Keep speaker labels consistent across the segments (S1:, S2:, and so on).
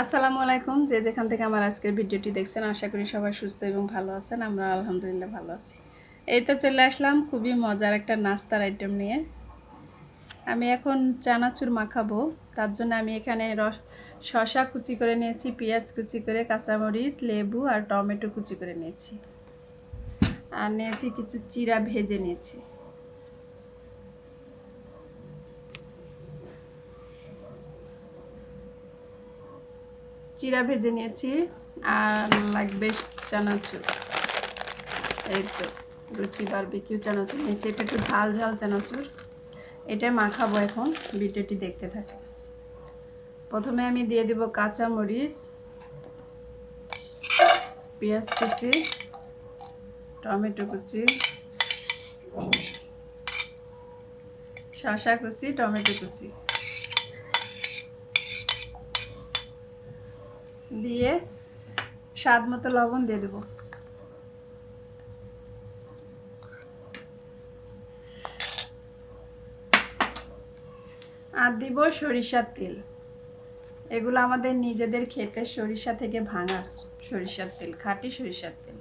S1: আসসালামু আলাইকুম। যে যেখান থেকে আমার আজকের ভিডিওটি দেখছেন, আশা করি সবাই সুস্থ এবং ভালো আছেন। আমরা আলহামদুলিল্লাহ ভালো আছি। এই তো চলে আসলাম খুবই মজার একটা নাস্তার আইটেম নিয়ে। আমি এখন চানাচুর মাখাবো। তার জন্য আমি এখানে রস শশা কুচি করে নিয়েছি, পেঁয়াজ কুচি করে, কাঁচামরিচ, লেবু আর টমেটো কুচি করে নিয়েছি। আর নিয়েছি কিছু চিরা ভেজে নিয়েছি। চিরা ভেজে নিয়েছি আর লাগবে চানাচুর এই তো, লুচি বারবিকিউ চানাচুর নিয়েছি। এটা একটু ঝাল ঝাল চানাচুর এটা মাখাবো এখন ভিডিওটি দেখতে থাকে। প্রথমে আমি দিয়ে দেব কাঁচা মরিচ পেঁয়াজ কুচি, টমেটো কুচি, শসা কুচি, টমেটো কুচি। দিয়ে স্বাদ মতো লবণ দিয়ে দেবো। আর দিব সরিষার তেল। এগুলো আমাদের নিজেদের খেতে সরিষা থেকে ভাঙা সরিষার তেল, খাঁটি সরিষার তেল।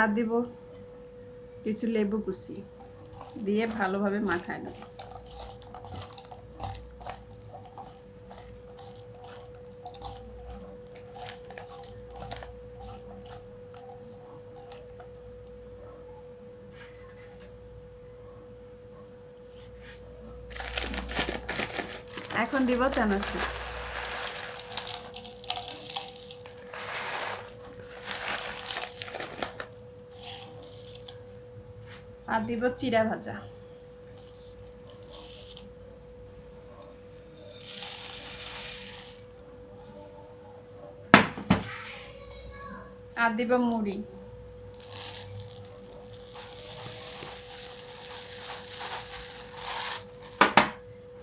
S1: আর দিব কিছু লেবু কুচি। দিয়ে ভালোভাবে মাখায় নেব। এখন দিব চানাচুর। আর দিব চিরা ভাজা। আর দিব মুড়ি।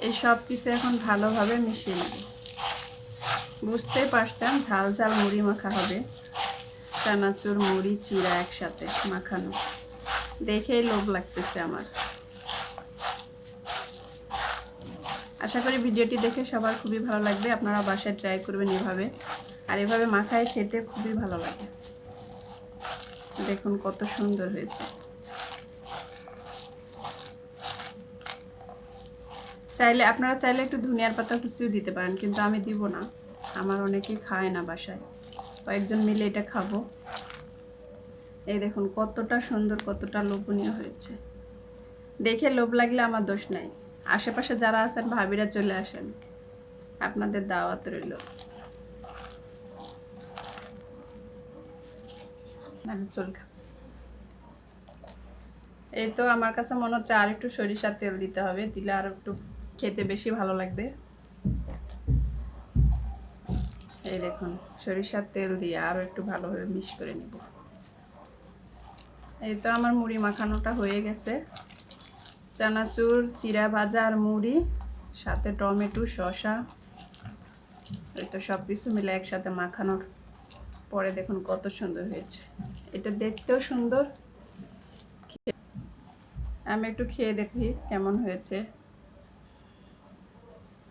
S1: এই সব কিছু এখন ভালোভাবে মিশিয়ে নেব। বুঝতেই পারছেন, ঝাল ঝাল মুড়ি মাখা হবে। চানাচুর, মুড়ি চিরা একসাথে মাখানো। দেখেই লোভ লাগতেছে আমার। আশা করি ভিডিওটি দেখে সবার খুবই ভালো লাগবে। আপনারা বাসায় ট্রাই করবেন এভাবে। আর এভাবে মাখায় খেতে খুবই ভালো লাগে। দেখুন কত সুন্দর হয়েছে। চাইলে আপনারা চাইলে একটু ধনিয়ার পাতা কুচিও দিতে পারেন, কিন্তু আমি দিব না। আমার অনেকেই খায় না বাসায়। কয়েকজন মিলে এটা খাব। এই দেখুন, কতটা সুন্দর, কতটা লোভনীয় হয়েছে। দেখে লোভ লাগলে আমার দোষ নাই। আশেপাশে যারা আছেন, ভাবিরা চলে আসেন। আপনাদের দাওয়াত রইল। এই তো আমার কাছে মনে হচ্ছে আর একটু সরিষার তেল দিতে হবে, দিলে আর একটু খেতে বেশি ভালো লাগবে। এই দেখুন, সরিষার তেল দিয়ে আরও একটু ভালোভাবে মিক্স করে নেব। এই তো আমার মুড়ি মাখানোটা হয়ে গেছে। চানাচুর, চিরা ভাজা আর মুড়ি, সাথে টমেটো, শসা, এই তো সব কিছু মিলে একসাথে মাখানোর। পরে দেখুন কত সুন্দর হয়েছে। এটা দেখতেও সুন্দর। আমি একটু খেয়ে দেখি কেমন হয়েছে।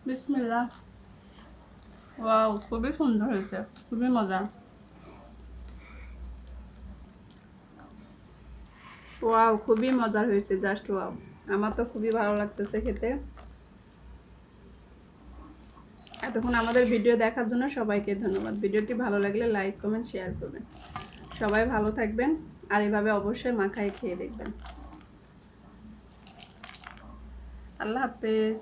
S1: বিসমিল্লা ওয়াও, খুবই সুন্দর হয়েছে, খুবই মজা ওয়াও খুবই মজার হয়েছে জাস্ট ওয়াও আমার তো খুবই ভালো লাগতেছে খেতে। এতক্ষণ আমাদের ভিডিও দেখার জন্য সবাইকে ধন্যবাদ। ভিডিওটি ভালো লাগলে লাইক কমেন্ট শেয়ার করবেন। সবাই ভালো থাকবেন আর এভাবে অবশ্যই মাখায় খেয়ে দেখবেন। আল্লাহ হাফেজ।